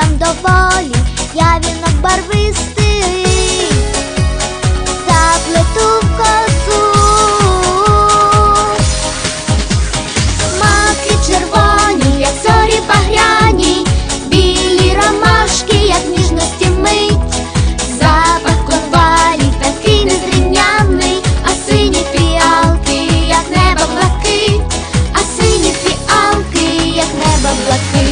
доволі, я вінок барвистий, заплету в косу. Маки червоні, як зорі багряні, білі ромашки, як ніжності мить, запах конвалі такий незрівнянний, а сині фіалки, як небо блакить, а сині фіалки, як небо блакить.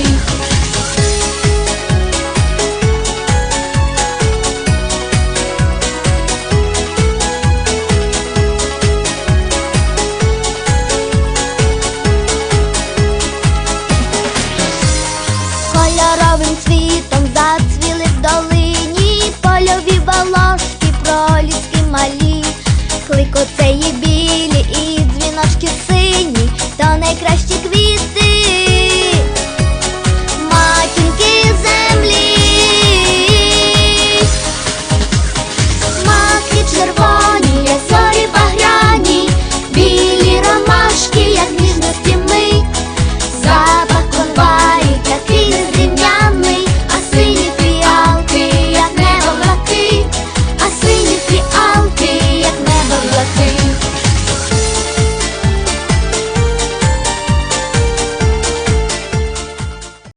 Орхідеї білі і дзвіночки сині, то найкращі квіти.